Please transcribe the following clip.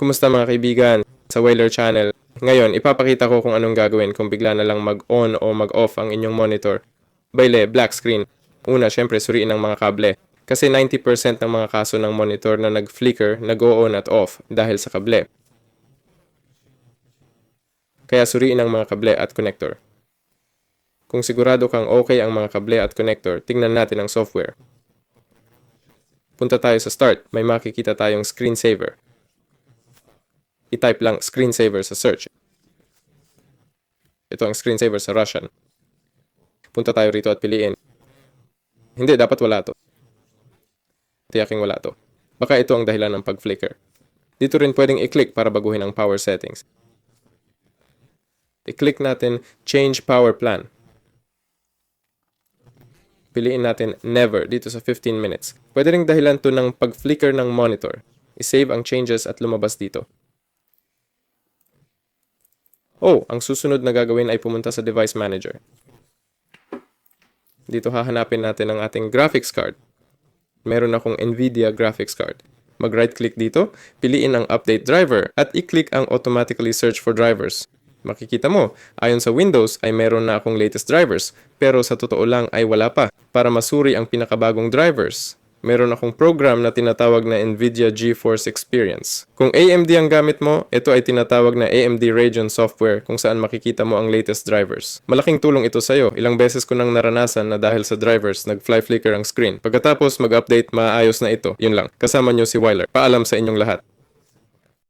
Kumusta mga kaibigan sa Whaler Channel? Ngayon, ipapakita ko kung anong gagawin kung bigla na lang mag-on o mag-off ang inyong monitor. Baile, black screen. Una, syempre, suriin ang mga kable. Kasi 90% ng mga kaso ng monitor na nag-flicker, nag-on at off dahil sa kable. Kaya suriin ang mga kable at connector. Kung sigurado kang okay ang mga kable at connector, tingnan natin ang software. Punta tayo sa start, may makikita tayong screensaver. I-type lang screensaver sa search. Ito ang screensaver sa Russian. Punta tayo rito at piliin. Hindi, dapat wala to. Tiyaking wala to. Baka ito ang dahilan ng pag-flicker. Dito rin pwedeng i-click para baguhin ang power settings. I-click natin Change Power Plan. Piliin natin Never dito sa 15 minutes. Pwede ring dahilan to ng pag-flicker ng monitor. I-save ang changes at lumabas dito. Oh, ang susunod na gagawin ay pumunta sa Device Manager. Dito hahanapin natin ang ating graphics card. Meron akong NVIDIA graphics card. Mag-right click dito, piliin ang Update Driver at i-click ang Automatically Search for Drivers. Makikita mo, ayon sa Windows ay meron na akong latest drivers, pero sa totoo lang ay wala pa. Para masuri ang pinakabagong drivers, meron akong program na tinatawag na NVIDIA GeForce Experience. Kung AMD ang gamit mo, ito ay tinatawag na AMD Radeon software kung saan makikita mo ang latest drivers. Malaking tulong ito sa'yo. Ilang beses ko nang naranasan na dahil sa drivers, nag-fly flicker ang screen. Pagkatapos mag-update, maayos na ito. Yun lang. Kasama nyo si Wyler. Paalam sa inyong lahat.